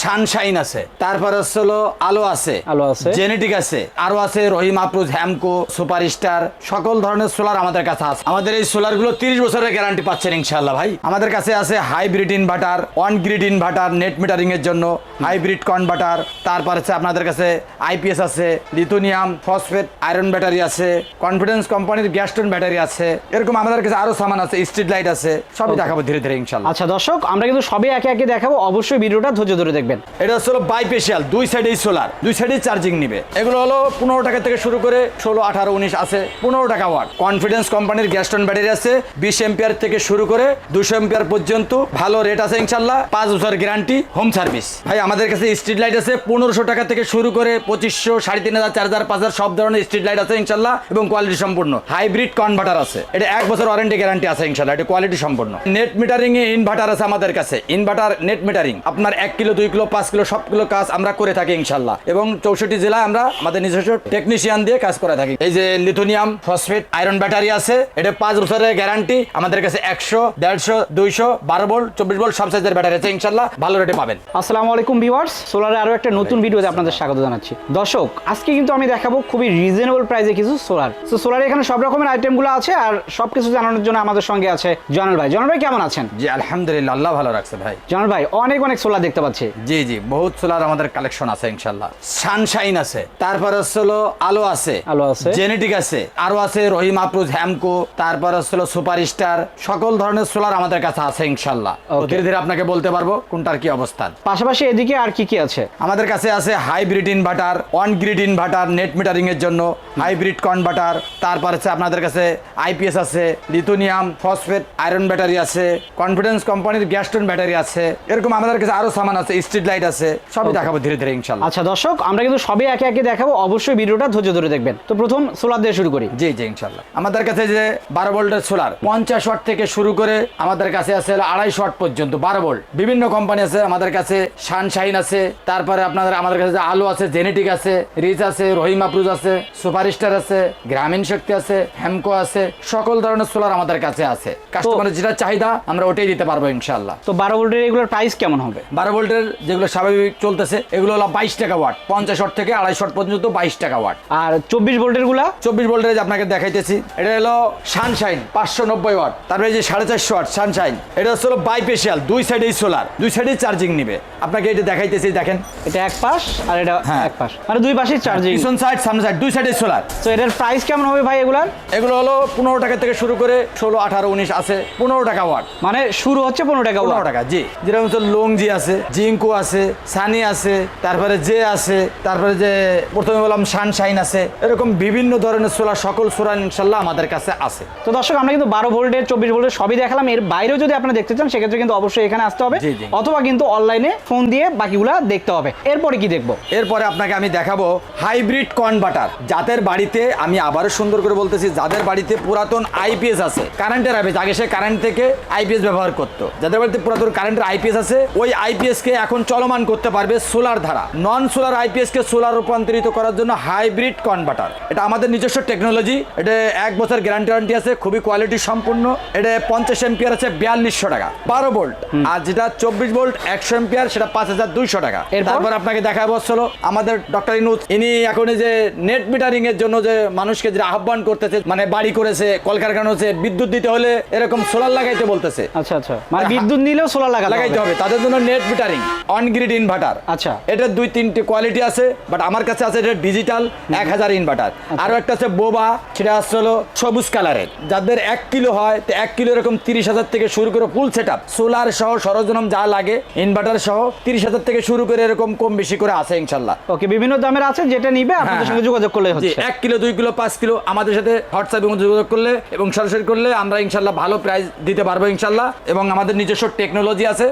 Sunshine আছে। তারপর হচ্ছে হলো আলো আছে। আলো আছে। জেনেটিক আছে। আরও আছে রহিম আপ্রুজ হ্যামকো সুপারস্টার সকল ধরনের সোলার আমাদের কাছে আছে। আমাদের এই সোলারগুলো তিরিশ বছরের গ্যারান্টি পাচ্ছেন ইনশাল্লাহ ভাই। আমাদের কাছে আছে hybrid inverter on grid inverter net metering এর জন্য হাইব্রিড কনভার্টার তারপর আছে আপনাদের কাছে আইপিএস আছে লিথোনিয়াম ফসফেট আয়রন ব্যাটারি আছে কনফিডেন্স কোম্পানির গ্যাস্টন ব্যাটারি আছে। এরকম আমাদের কাছে আরও সামান আছে স্ট্রিট লাইট আছে সবই দেখাবো ধীরে ধীরে ইনশাল্লাহ আচ্ছা দর্শক আমরা কিন্তু সবই একে একে দেখাবো। অবশ্যই ভিডিওটা ধৈর্য ধরে দেখবেন। এটা হচ্ছে হলো বাইপেশিয়াল দুই সাইডেই সোলার দুই সাইডেই চার্জিং নিবে। এগুলো হলো পনেরো টাকা থেকে শুরু করে ষোলো, আঠারো, উনিশ আছে, পনেরো টাকা ওয়াট কনফিডেন্স কোম্পানির গ্যাস্টন ব্যাটারি আছে, বিশ এম্পিয়ার থেকে শুরু করে দুশো এম্পিয়ার পর্যন্ত। ভালো রেট আছে ইনশাল্লাহ পাঁচ বছর গ্যারান্টি হোম সার্ভিস ভাই, আমাদের কাছে স্ট্রিট লাইট আছে, পনেরোশো টাকা থেকে শুরু করে পঁচিশশো, সাড়ে তিন হাজার, চার হাজার, পাঁচ হাজার, সব ধরনের স্ট্রিট লাইট আছে ইনশাল্লাহ এবং কোয়ালিটি সম্পূর্ণ। হাইব্রিড কনভার্টার আছে, এটা এক বছর ওয়ারেন্টি গ্যারান্টি আছে ইনশাল্লাহ এটা কোয়ালিটি সম্পূর্ণ। নেট মিটারিং এ ইনভার্টার আছে আমাদের কাছে ইনভার্টার নেট মিটারিং আপনার এক কিলো দুই কিলো পাঁচ কিলো সবগুলো কাজ আমরা করে থাকি ইনশাল্লাহ। এবং চৌষট্টি জেলায় আমরা আমাদের নিজস্ব টেকনিশিয়ান দিয়ে কাজ করে থাকি। এই যে লিথোনিয়াম ফসফেট আয়রন ব্যাটারি আছে এটা পাঁচ বছরের গ্যারান্টি আমাদের কাছে একশো দেড়শো দুইশো বারো ভোল্ট চব্বিশ ভোল্ট সব সাইজের ব্যাটারি আছে ইনশাল্লাহ ভালো রেটে পাবেন। আসসালামু আলাইকুম ভিউয়ার্স সোলারে আরও একটা নতুন ভিডিওতে আপনাদের স্বাগত জানাচ্ছি। দর্শক আজকে কিন্তু আমি দেখাবো খুবই রিজনেবল প্রাইসে কিছু সোলার তো সোলার এখানে সব রকমের আইটেমগুলো আছে আর সব কিছু জানানোর জন্য আমাদের সঙ্গে আছে জনাল ভাই। জনাল ভাই কেমন আছেন? জি আলহামদুলিল্লাহ আল্লাহ ভালো রাখছে ভাই। জনাল ভাই অনেক অনেক সোলার দেখতে পাচ্ছি। জি জি বহুত সোলার আমাদের কালেকশন আছে ইনশাল্লাহ সানশাইন আছে তারপর হলো আলো আছে আলো আছে। জেনেটিক আছে আরও আছে রহিম আপ্রুজ হ্যামকো তারপর হলো সুপারস্টার সকল ধরনের সোলার আমাদের কাছে আছে ইনশাল্লাহ ধীরে ধীরে আপনাকে বলতে পারব কোনটার কি অবস্থান। পাশাপাশি এদিকে আর কি কি আছে? আমাদের কাছে আছে hybrid inverter on grid inverter net metering এর জন্য হাইব্রিড কনভার্টার তারপর আছে আপনাদের কাছে আইপিএস আছে লিথোনিয়াম ফসফেট আয়রন ব্যাটারি আছে কনফিডেন্স কোম্পানির গ্যাস্টন ব্যাটারি আছে এরকম আমাদের কাছে আরও সামান আছে স্ট্রিট লাইট আছে সবই দেখাবো ধীরে ধীরে ইনশাল্লাহ। আচ্ছা দর্শক আমরা কিন্তু সবই একে একে দেখাবো। অবশ্যই ভিডিওটা ধৈর্য ধরে দেখবেন। তো প্রথম সোলার দিয়ে শুরু করি। জি জি ইনশাল্লাহ। আমাদের কাছে যে বারো ভোল্টের সোলার পঞ্চাশ ওয়াট থেকে শুরু করে আমাদের কাছে আছে আড়াইশো ওয়াট পর্যন্ত বারো ভোল্ট। বিভিন্ন কোম্পানি আছে আমাদের কাছে সানশাইন আছে তারপরে আপনাদের আমাদের কাছে যে আলো আছে জেনেটিক আছে রিচ আছে রহিম আপ্রুজ আছে সুপারস্টার আছে গ্রামীণ শক্তি আছে হ্যামকো আছে সকল ধরনের সোলার আমাদের কাছে আছে। কাস্টমারের যেটা চাহিদা আমরা ওটাই দিতে পারব ইনশাল্লাহ। তো বারো ভোল্টের এগুলোর প্রাইস কেমন হবে? বারো ভোল্টের যেগুলো স্বাভাবিক চলতেছে এগুলো হলো বাইশ টাকা ওয়াট। পঞ্চাশ ওয়াট থেকে আড়াইশো ওয়াট পর্যন্ত বাইশ টাকা ওয়াট। আর চব্বিশ ভোল্টেরগুলা? চব্বিশ ভোল্টেজ আপনাকে দেখাইতেছি এটা হলো সানশাইন পাঁচশো নব্বই ওয়াট। তারপরে যে সাড়ে চারশো ওয়াট সানশাইন এটা হচ্ছে হলো বাইপেশিয়াল দুই সাইডেই সোলার দুই সাইডেই চার্জিং নিবে। আপনাকে এটা দেখাইতেছি দেখেন। এটা এক পাশ আর এটা হ্যাঁ। এক পাশ। মানে দুই পাশে চার্জিং। পিছন সাইড সামনে সাইড দুই সাইডেই সোলার। তো এটার প্রাইস কেমন হবে ভাই এগুলার? এগুলো হলো পনেরো টাকা থেকে শুরু করে ষোলো আঠারো উনিশ আছে পনেরো টাকা ওয়াট। মানে শুরু হচ্ছে পনেরো টাকা পনেরো টাকা জি। যেরকম হচ্ছে লং জি আছে জিঙ্কু আছে সানি আছে তারপরে জে আছে তারপরে যে প্রথমে বললাম সানশাইন আছে এরকম বিভিন্ন ধরনের সোলার সকল সোলার ইনশাল্লাহ আমাদের কাছে আছে। তো দর্শক আমরা কিন্তু বারো ভোল্টের চব্বিশ ভোল্টের সবই দেখালাম। এর বাইরেও যদি আপনি দেখতে চান সেক্ষেত্রে কিন্তু অবশ্যই এখানে আসতে হবে। অথবা কিন্তু অনলাইনে ফোন দিয়ে বাকিগুলা দেখতে হবে। এরপরে কি দেখব? এরপরে আপনাকে আমি দেখাবো হাইব্রিড কনভার্টার যাদের বাড়িতে আমি আবারও সুন্দর করে বলতেছি যাদের বাড়িতে পুরাতন আইপিএস আছে কারেন্টের আইপিএস আগে সে কারেন্ট থেকে আইপিএস ব্যবহার করতো। যাদের বাড়িতে পুরাতন কারেন্টের আইপিএস আছে ওই আইপিএস কে এখন চলমান করতে পারবে সোলার ধারা। নন সোলার আইপিএস কে সোলার রূপান্তরিত করার জন্য হাইব্রিড কনভার্টার এটা আমাদের নিজস্ব টেকনোলজি এটা এক বছর গ্যারান্টি ওয়ারেন্টি আছে খুবই কোয়ালিটি সম্পূর্ণ। এটা পঞ্চাশ এম্পিয়ার আছে বিয়াল্লিশশো টাকা। বারো ভোল্ট আর যেটা চব্বিশ ভোল্ট একশো এম্পিয়ার সেটা পাঁচ হাজার দুইশো টাকা। এরপর? তারপর আপনাকে দেখা হলো আমাদের ডক্টর ইনুজ ইনি এখন এই যে নেট মিটারিং এর জন্য যে মানুষকে যে আহ্বান করতেছে মানে বাড়ি করেছে কলকারখানা হচ্ছে বিদ্যুৎ দিতে হলে এরকম সোলার লাগাইতে বলতেছে। আচ্ছা আচ্ছা। মানে বিদ্যুৎ নিলেও সোলার লাগাইতে হবে তাদের জন্য net metering on grid inverter আচ্ছা। এটার দুই তিনটে কোয়ালিটি আছে বাট আমার কাছে আছে এটা ডিজিটাল এক হাজার ইনভার্টার আরও একটা আছে বোবা সেটা আসছে হলো সবুজ কালারের যাদের এক কিলো হয় তো এক কিলো এরকম তিরিশ হাজার থেকে শুরু করে ফুল সেট আপ সোলার সহ সরঞ্জাম যা লাগে ইনভার্টার সহ তিরিশ হাজার থেকে শুরু করে এরকম কম বেশি করে আছে ইনশাল্লাহ। ওকে বিভিন্ন দামের আছে যেটা নিবে আপনাদের হ্যাঁ, সঙ্গে হ্যাঁ। যোগাযোগ করলে হচ্ছে। এক কিলো দুই কিলো পাঁচ কিলো আমাদের সাথে হোয়াটসঅ্যাপে যোগাযোগ করলে এবং সরাসরি করলে আমরা ইনশাল্লাহ ভালো প্রাইস দিতে পারব ইনশাল্লাহ। এবং আমাদের নিজস্ব টেকনোলজি আছে।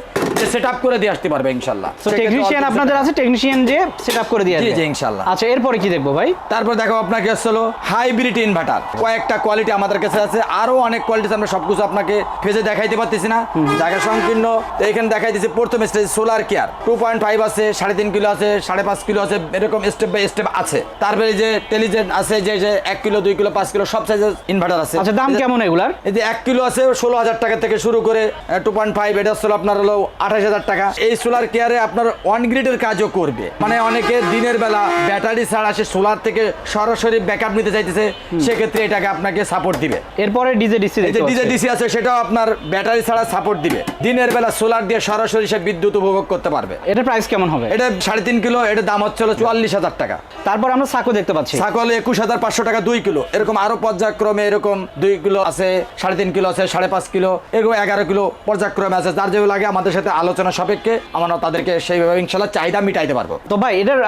সেট আপ করে দিয়ে আসতে পারবে ইনশাল্লাহ। টেকনিশিয়ান আপনাদের আছে টেকনিশিয়ান যে সেট আপ করে দিয়ে জি, জি, ইনশাল্লাহ। আচ্ছা এরপরে কি দেখব ভাই? তারপর দেখো আপনাকে হলো হাইব্রিড ইনভার্টার কয়েকটা কোয়ালিটি আমাদের কাছে আছে আরও অনেক কোয়ালিটি আমরা সবকিছু আপনাকে ফেজে দেখাইতে পারতেছি না। জায়গা সংকীর্ণ তো এখানে দেখাইতেছি প্রথম stage solar care two point five আছে সাড়ে তিন কিলো আছে সাড়ে পাঁচ কিলো আছে এরকম স্টেপ বাই স্টেপ আছে। তারপরে যে টেলিজেন্ট আছে যে যে এক কিলো দুই কিলো পাঁচ কিলো সব সাইজের ইনভার্টার আছে। আচ্ছা দাম কেমন এগুলার? এই যে এক কিলো আছে ষোলো হাজার টাকা থেকে শুরু করে টু পয়েন্ট ফাইভ এটা হলো আপনার হলো আঠাশ হাজার টাকা। এই সোলার কেয়ারে আপনার ওয়ান গ্রিডের কাজও করবে। মানে অনেকে দিনের বেলা ব্যাটারি ছাড়া সে সোলার থেকে সরাসরি ব্যাকআপ নিতে চাইতেছে সেক্ষেত্রে এটাকে আপনাকে সাপোর্ট দিবে। এরপরে ডিজে ডিসি ডিজে ডিসি আছে সেটাও আপনার ব্যাটারি ছাড়া সাপোর্ট দিবে। দিনের বেলা সোলার দিয়ে সরাসরি সে বিদ্যুৎ উপভোগ করতে পারবে। এটার প্রাইস কেমন হবে? এটা সাড়ে তিন কিলো এটা দাম হচ্ছে হলো চুয়াল্লিশ হাজার টাকা। তারপর আমরা সাকো দেখতে পাচ্ছি। ছাগল একুশ হাজার পাঁচশো টাকা দুই কিলো। এরকম আরও পর্যায়ক্রমে এরকম দুই কিলো আছে সাড়ে তিন কিলো আছে সাড়ে পাঁচ কিলো এরকম এগারো কিলো পর্যায়ক্রমে আছে। যার যেগুলো লাগে আমাদের সাথে আলোচনা সাপেক্ষে আমরা তাদেরকে সেইভাবে ইনশাল্লাহ চাহিদা মিটাইতে পারব। তো ভাই এটার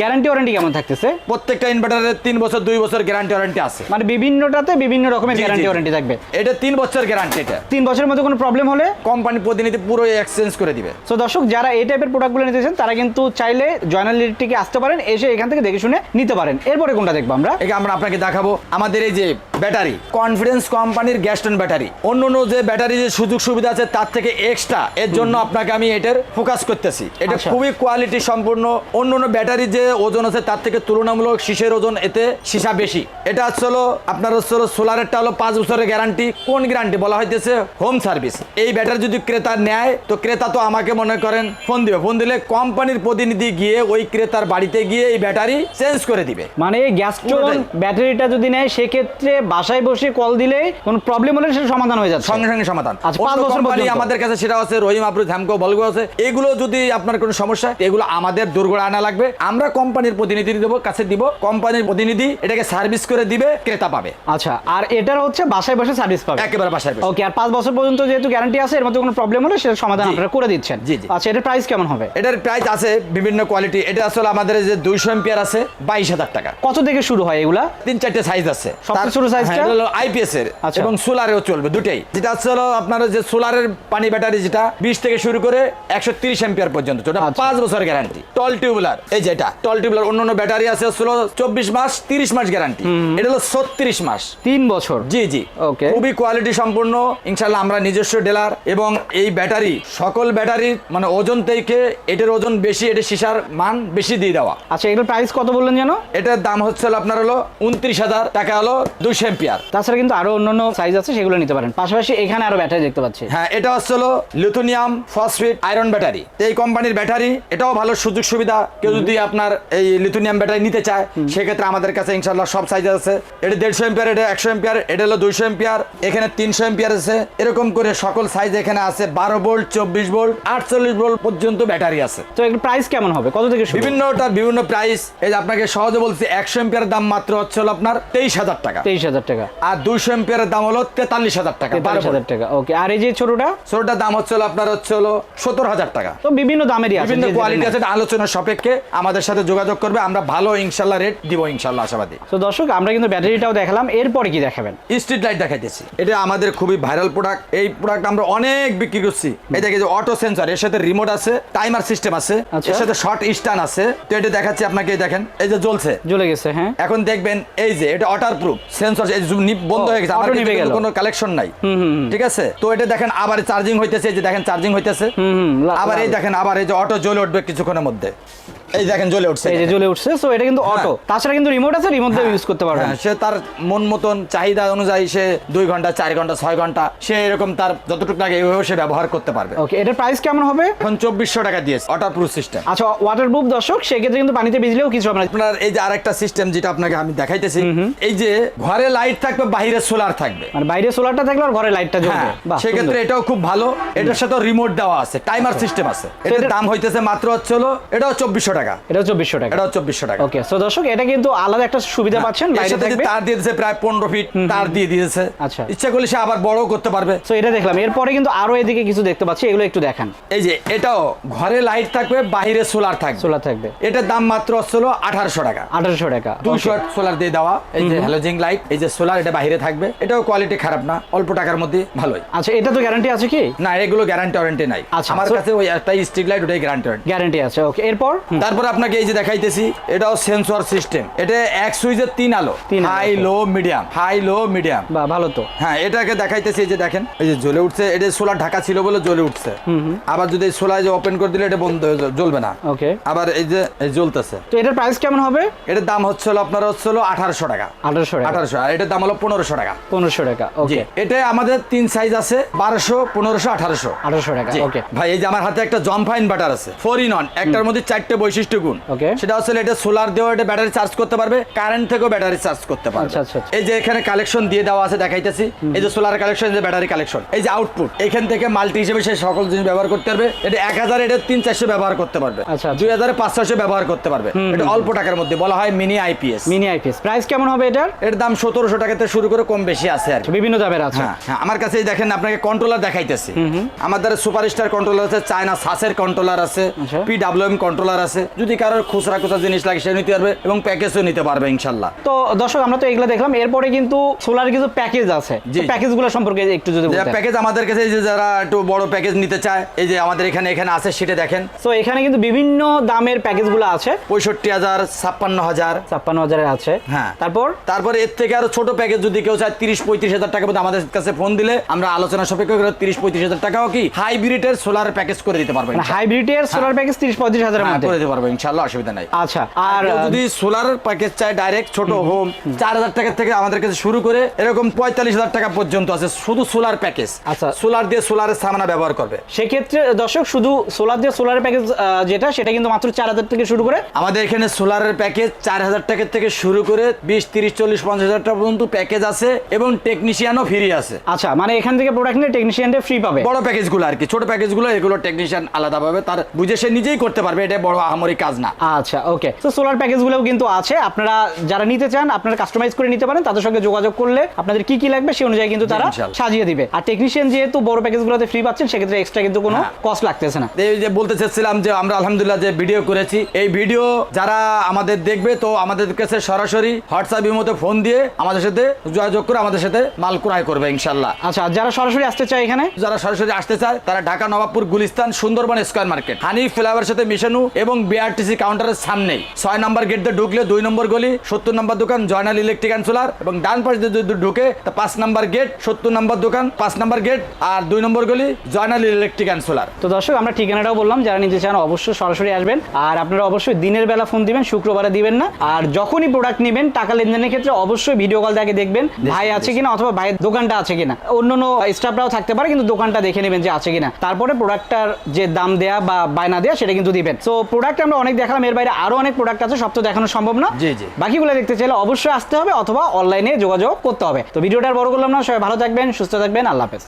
গ্যারান্টি ওয়ারেন্টি কেমন থাকতেছে? প্রত্যেকটা ইনভার্টারের তিন বছর দুই বছর গ্যারান্টি ওয়ারেন্টি আছে। মানে বিভিন্নটাতে বিভিন্ন রকমের গ্যারান্টি ওয়ারেন্টি থাকবে। এটা তিন বছর গ্যারান্টি এটা। তিন বছরের মধ্যে কোনো প্রবলেম হলে? কোম্পানি প্রতিনিধি পুরো এক্সচেঞ্জ করে দিবে। তো দর্শক যারা এই টাইপের প্রোডাক্টগুলো নিতেছেন তারা কিন্তু চাইলে জয়নাল ইলেকট্রিকে আসতে পারেন এসে এখান থেকে দেখে শুনে নিতে পারেন। এরপরে কোনটা দেখব আমরা? এটা আমরা আপনাকে দেখাবো। আমাদের এই যে ব্যাটারি কনফিডেন্স কোম্পানির গ্যাস্টন ব্যাটারি। অন্য অন্য যে ব্যাটারি যে সুযোগ সুবিধা আছে তার থেকে এক্সট্রা এর জন্য আপনাকে আমি এটার ফোকাস করতেছি। এটা আচ্ছা। খুবই কোয়ালিটি সম্পূর্ণ। অন্য অন্য ব্যাটারি যে ওজন আছে তার থেকে তুলনামূলক শীষের ওজন এতে সীসা বেশি। এটা হচ্ছে হলো আপনার হচ্ছে হলো সোলারেরটা হলো পাঁচ বছরের গ্যারান্টি কোন গ্যারান্টি বলা হইতেছে হোম সার্ভিস এই ব্যাটারি যদি ক্রেতা নেয় তো ক্রেতা তো আমাকে মনে করেন ফোন দিবে। ফোন দিলে কোম্পানির প্রতিনিধি গিয়ে ওই ক্রেতার বাড়িতে গিয়ে এই ব্যাটারি চেঞ্জ করে দিবে। মানে গ্যাস পুরোটাই। ব্যাটারিটা যদি নেয় সেক্ষেত্রে বাসায় বসে কল দিলেই কোনো প্রবলেম হলে সেটা সমাধান হয়ে যাচ্ছে। সঙ্গে সঙ্গে সমাধান। আচ্ছা, পাঁচ বছর পর্যন্ত। আমাদের কাছে সেটা আছে রহিম আপ্রুদ হ্যামকো বলগো আছে এগুলো যদি আপনার কোনো সমস্যা এগুলো আমাদের দুর্গড় আনা লাগবে। আমরা কোম্পানির প্রতিনিধি দেবো কাছে দিব। কোম্পানির প্রতিনিধি এটাকে সার্ভিস করে দিবে ক্রেতা পাবে। আচ্ছা আর এটার হচ্ছে বাসায় বসে সার্ভিস পাবে? একেবারে বাসায় বসে। ওকে আর পাঁচ বছর পর্যন্ত যেহেতু গ্যারান্টি আছে এর মধ্যে কোনো প্রবলেম হলে সেটা সমাধান আপনারা করে দিচ্ছেন। জি, জি। আচ্ছা এটার প্রাইস কেমন হবে? এটার প্রাইস আছে বিভিন্ন কোয়ালিটি এটা আসলে আমাদের যে দুইশো এম্পিয়ার আছে বাইশ হাজার টাকা। কত থেকে শুরু হয় এগুলা? তিন চারটে সাইজ আছে। সবচেয়ে ছোট size-টা? আইপিএস এর আচ্ছা। এবং সোলারেও চলবে দুটাই। যেটা হলো আপনার যে সোলারের পানি ব্যাটারি যেটা বিশ থেকে শুরু করে একশো তিরিশ এম্পিয়ার পর্যন্ত ওটা আচ্ছা। পাঁচ বছর গ্যারান্টি টল টিউবুলার এই যেটা টল টিউবুলার অন্য অন্য ব্যাটারি আছে হলো চব্বিশ মাস তিরিশ মাস গ্যারান্টি এটা হলো ছত্রিশ মাস। তিন বছর? জি জি। ওকে খুবই কোয়ালিটি সম্পূর্ণ ইনশাল্লাহ আমরা নিজস্ব ডেলার এবং এই ব্যাটারি সকল ব্যাটারি মানে ওজন থেকে এটার ওজন বেশি এটা সীসার মান বেশি দিয়ে দেওয়া। আচ্ছা এটার প্রাইস কত বললেন যেন? এটার দাম হচ্ছে আপনার হলো উনত্রিশ হাজার টাকা হলো দুইশো এম্পিয়ার তাছাড়া কিন্তু আরও অন্যান্য সাইজ আছে সেগুলো নিতে পারেন। পাশাপাশি এখানে আরও ব্যাটারি দেখতে পাচ্ছি। হ্যাঁ এটা হচ্ছে হলো লিথুনিয়াম ফসফেট আয়রন ব্যাটারি। এই কোম্পানির ব্যাটারি এটাও ভালো সুযোগ সুবিধা। কেউ যদি আপনার এই লিথুনিয়াম ব্যাটারি নিতে চায় সেক্ষেত্রে আমাদের কাছে ইনশাল্লাহ সব সাইজ আছে। এটা দেড়শো এম্পিয়ার এটা একশো এম্পিয়ার এটা হলো দুইশো এম্পিয়ার এখানে তিনশো এম্পিয়ার আছে। এরকম করে সকল সাইজ এখানে আছে বারো ভোল্ট চব্বিশ ভোল্ট আটচল্লিশ ভোল্ট পর্যন্ত ব্যাটারি আছে। তো এটার প্রাইস কেমন হবে? কত থেকে বিভিন্নটার বিভিন্ন প্রাইস এই যে আপনাকে সহজে বলছি একশো এম্পিয়ার দাম মাত্র হচ্ছে হলো আপনার তেইশ হাজার টাকা। তেইশ হাজার টাকা। আর দুইশো এম্পিয়ারের দাম হলো তেতাল্লিশ হাজার টাকা বারো হাজার টাকা ওকে আর এই যে ছোটটা? ছোটটার দাম হচ্ছে হলো আপনার হচ্ছে হলো সত্তর হাজার টাকা। তো বিভিন্ন দামেরই বিভিন্ন কোয়ালিটি আছে আলোচনার সাপেক্ষে আমাদের সাথে যোগাযোগ করবে। আমরা ভালো ইনশাল্লাহ রেট দিব ইনশাল্লাহ আশাবাদী। তো দর্শক আমরা কিন্তু ব্যাটারিটাও দেখালাম এরপরে কি দেখাবেন? স্ট্রিট লাইট দেখাইতেছি। এটা আমাদের খুবই ভাইরাল প্রোডাক্ট এই প্রোডাক্ট আমরা অনেক বিক্রি করছি। এই দেখে যে অটো সেন্সর এর সাথে রিমোট আছে টাইমার সিস্টেম আছে আচ্ছা। এর সাথে শর্ট স্টান আছে। তো এটা দেখাচ্ছি আপনাকে এই দেখেন এই যে জ্বলছে। জ্বলে গেছে হ্যাঁ। এখন দেখবেন এই যে এটা ওয়াটার প্রুফ সেন্সর বন্ধ হয়ে গেছে। আমার। কোনো কালেকশন নাই। ঠিক আছে? তো এটা দেখেন আবার চার্জিং হইতেছে এই যে দেখেন চার্জিং হইতেছে হুম আবার এই দেখেন আবার এই যে অটো জ্বলে উঠবে কিছুক্ষণের মধ্যে। এই দেখেন জ্বলে উঠছে এই যে জ্বলে উঠছে সো এটা কিন্তু অটো তাছাড়া কিন্তু রিমোট আছে রিমোট দিয়ে ইউজ করতে পারবেন। হ্যাঁ, সে তার মন মতন চাহিদা অনুযায়ী সে দুই ঘণ্টা চার ঘণ্টা ছয় ঘণ্টা সে এরকম তার যতটুকু লাগে এইভাবে সে ব্যবহার করতে পারবে। ওকে এটার প্রাইস কেমন হবে? এখন চব্বিশশো টাকা দিয়েছে ওয়াটার প্রুফ সিস্টেম আচ্ছা ওয়াটার প্রুফ দর্শক সেক্ষেত্রে কিন্তু পানিতে ভিজলেও কিছু হবে না। আপনার এই যে আরেকটা সিস্টেম যেটা আপনাকে আমি দেখাইতেছি এই যে ঘরে লাইট থাকবে বাইরে সোলার থাকবে। মানে বাইরে সোলারটা থাকলে আর ঘরে লাইটটা জ্বলবে। হ্যাঁ সেক্ষেত্রে এটাও খুব ভালো। এটার সাথে রিমোট দেওয়া আছে টাইমার সিস্টেম আছে। এটার এটার- দাম হইতেছে মাত্র হচ্ছে হলো এটাও চব্বিশশো টাকা। এটাও চব্বিশশো টাকা। এটাও চব্বিশশো টাকা। ওকে সো দর্শক এটা কিন্তু আলাদা একটা সুবিধা পাচ্ছেন বাইরে থাকবে। তার দিয়ে দিয়েছে প্রায় পনেরো ফিট তার দিয়ে দিয়েছে। আচ্ছা। ইচ্ছা করলে সে আবার বড় করতে পারবে। সো এটা দেখলাম। এরপরে কিন্তু আরও এদিকে কিছু দেখতে পাচ্ছি এগুলো একটু দেখান। এই যে এটাও ঘরে লাইট থাকবে বাইরে সোলার থাকবে। সোলার থাকবে। এটার দাম মাত্র হচ্ছিল আঠারোশো টাকা। আঠারোশো টাকা দুইশো সোলার দিয়ে দেওয়া এই যে হ্যালোজিং লাইট এই যে সোলার এটা বাইরে থাকবে। এটাও কোয়ালিটি খারাপ না অল্প টাকার মধ্যে ভালোই। আচ্ছা এটা তো গ্যারান্টি আছে কি? না এগুলো গ্যারান্টি ওয়ারেন্টি নাই। আচ্ছা, আমার কাছে ওই একটা স্ট্রিট লাইট ওটাই গ্যারান্টি গ্যারান্টি আছে ওকে এরপর? তারপর আপনাকে এই যে দেখাইতেছি এটাও সেন্সর সিস্টেম এটা এক সুইচের তিন আলো। High low medium high low medium বা ভালো তো। হ্যাঁ এটাকে দেখাইতেছি এই যে দেখেন এই যে জ্বলে উঠছে। এটা সোলার ঢাকা ছিল বলে জ্বলে উঠছে। আবার যদি সোলার যে ওপেন করে দিলে এটা বন্ধ হয়ে জ্বলবে না। ওকে আবার এই যে জ্বলতেছে। তো এটার প্রাইস কেমন হবে? এটার দাম হচ্ছে হলো আপনার হচ্ছে হলো আঠারোশো টাকা। আঠারোশো আঠারোশো আর এটার দাম হলো পনেরোশো টাকা। পনেরোশো টাকা ওকে এটা আমাদের তিন সাইজ আছে বারোশো পনেরোশো আঠারোশো। আঠারোশো টাকা ওকে ভাই এই যে আমার হাতে একটা জমফাইন বাটার আছে। ফোর ইন অন একটার মধ্যে চারটে বৈশিষ্ট্য গুণ। সেটা হচ্ছে এটা সোলার দিয়েও এটা ব্যাটারি চার্জ করতে পারবে কারেন্ট থেকেও ব্যাটারি চার্জ করতে পারবে। আচ্ছা, আচ্ছা, আচ্ছা। এই যে এখানে কালেকশন দিয়ে দেওয়া আছে দেখাইতেছি। এই যে সোলার কালেকশন যে ব্যাটারি কালেকশন। এই যে আউটপুট এখান থেকে মাল্টি হিসেবে সে সকল জিনিস ব্যবহার করতে পারবে। এটা এক হাজার এটা তিন চারশো ব্যবহার করতে পারবে। দুই হাজার পাঁচশো ব্যবহার করতে পারবে। এটা অল্প টাকার মধ্যে বলা হয় mini IPS mini IPS price কেমন হবে এটার? এর দাম সতেরোশো টাকা থেকে শুরু করে কম বেশি আছে আর কি। বিভিন্ন দামের আছে। হ্যাঁ হ্যাঁ আমার কাছে এই দেখেন আপনাকে কন্ট্রোলার দেখাইতেছি। আমাদের সুপারস্টার কন্ট্রোলার আছে চায়না সাসের কন্ট্রোলার আছে। পিডাব্লিউএম কন্ট্রোলার আছে যদি কারোর খুচরা খুচরা জিনিস লাগে সে নিতে পারবে এবং প্যাকেজও নিতে পারবে ইনশাল্লাহ। তো দর্শক আমরা তো এগুলো দেখলাম। এরপরে কিন্তু সোলার কিছু প্যাকেজ আছে। প্যাকেজগুলো সম্পর্কে একটু যদি প্যাকেজ আমাদের কাছে এই যে যারা একটু বড় প্যাকেজ নিতে চায় এই যে আমাদের এখানে এখানে আছে সেটা দেখেন। তো এখানে কিন্তু বিভিন্ন দামের প্যাকেজগুলো আছে। পঁয়ষট্টি হাজার ছাপ্পান্ন হাজার। ছাপ্পান্ন হাজারের আছে। হ্যাঁ। তারপর? তারপর এর থেকে আরও ছোট প্যাকেজ যদি কেউ চায় তিরিশ পঁয়ত্রিশ হাজার টাকা মধ্যে আমাদের কাছে ফোন দিলে আমরা আলোচনা সাপেক্ষ করে তিরিশ পঁয়ত্রিশ হাজার টাকাও কি হাইব্রিডের সোলার প্যাকেজ করে দিতে পারব। হাইব্রিডের সোলার প্যাকেজ তিরিশ পঁয়ত্রিশ হাজার হ্যাঁ, করে দিতে পারব। ইনশাল্লাহ অসুবিধা নাই। আচ্ছা আর যদি সোলার প্যাকেজ চায় ডাইরেক্ট ছোট হোম। চার হাজার টাকা থেকে আমাদের কাছে শুরু করে এরকম পঁয়তাল্লিশ হাজার টাকা পর্যন্ত আছে শুধু সোলার প্যাকেজ আচ্ছা। সোলার দিয়ে সোলারের সামানা ব্যবহার করবে। সেক্ষেত্রে দর্শক শুধু সোলার দিয়ে সোলার প্যাকেজ যেটা সেটা কিন্তু মাত্র চার হাজার থেকে শুরু করে। আমাদের এখানে সোলারের প্যাকেজ চার হাজার টাকা থেকে শুরু করে বিশ তিরিশ চল্লিশ পঞ্চাশ হাজার টাকা পর্যন্ত প্যাকেজ আছে এবং টেকনিশিয়ানও ফ্রি আছে। আচ্ছা মানে এখান থেকে প্রোডাক্ট নিয়ে টেকনিশিয়ানটা ফ্রি পাবে। বড় প্যাকেজগুলো আর কি ছোট প্যাকেজগুলো এগুলো টেকনিশিয়ান আলাদাভাবে তার বুঝে সে নিজেই করতে পারবে এটা বড় আহামরি কাজ না। আচ্ছা ওকে তো সোলার প্যাকেজগুলোও কিন্তু আছে। আপনারা যারা নিতে চান আপনারা কাস্টমাইজ করে নিতে পারেন। তাদের সঙ্গে যোগাযোগ করলে আপনাদের কি কি লাগবে সেই অনুযায়ী কিন্তু তারা সাজিয়ে দিবে। আর টেকনিশিয়ান যেহেতু বড় প্যাকেজগুলোতে ফ্রি পাচ্ছেন সেক্ষেত্রে এক্সট্রা কিন্তু কোনো হ্যাঁ। কস্ট লাগতেছে না। এই যে বলতে চাচ্ছিলাম যে আমরা আলহামদুলিল্লাহ যে ভিডিও করেছি এই ভিডিও যারা আমাদের দেখবে তো আমাদের কাছে সরাসরি হোয়াটসঅ্যাপ এর মতো ফোন দিয়ে আমাদের সাথে যোগাযোগ করে আমাদের সাথে মাল ক্রয় করবে ইনশাল্লাহ। আচ্ছা যারা সরাসরি আসতে চায় এখানে? যারা সরাসরি আসতে চায় তারা Dhaka Nawabpur Gulistan Sundarban square market honey ফ্লেভারের সাথে মিশানু এবং বিআরটিসি কাউন্টারের সামনেই ছয় নম্বর গেট দিয়ে ঢুকলে দুই নম্বর গলি সত্তর নম্বর দোকান জয়নাল ইলেকট্রিক অ্যান্ড সোলার এবং ডান পাশে দিয়ে যদি ঢুকে তা পাঁচ নম্বর গেট সত্তর নম্বর দোকান পাঁচ নম্বর গেট আর দুই নম্বর গলি জয়নাল ইলেকট্রিক অ্যান্ড সোলার তো দর্শক আমরা ঠিকানাটাও বললাম যারা নিতে চান অবশ্যই সরাসরি আসবেন। আর আপনারা অবশ্যই দিনের বেলা ফোন দিবেন শুক্রবারে দিবেন না। আর যখনই প্রোডাক্ট নেবেন টাকা লেনদেনের ক্ষেত্রে অবশ্যই ভিডিও কল দেখে দেখবেন ভাই আছে কিনা অথবা ভাইয়ের দোকানটা আছে কিনা। অন্য অন্য স্টাফরাও থাকতে পারে কিন্তু দোকানটা দেখে নেবেন যে আছে কিনা। তারপরে প্রোডাক্টটার যে দাম দেয়া বা বায়না দেয়া সেটা কিন্তু দিবেন। তো প্রোডাক্ট আমরা অনেক দেখালাম এর বাইরে আরও অনেক প্রোডাক্ট আছে সব তো দেখানো সম্ভব না। জি, জি। বাকিগুলো দেখতে চাইলে অবশ্যই আসতে হবে অথবা অনলাইনে যোগাযোগ করতে হবে। তো ভিডিওটা বড় করলাম না সবাই ভালো থাকবেন সুস্থ থাকবেন আল্লাহ হাফেজ।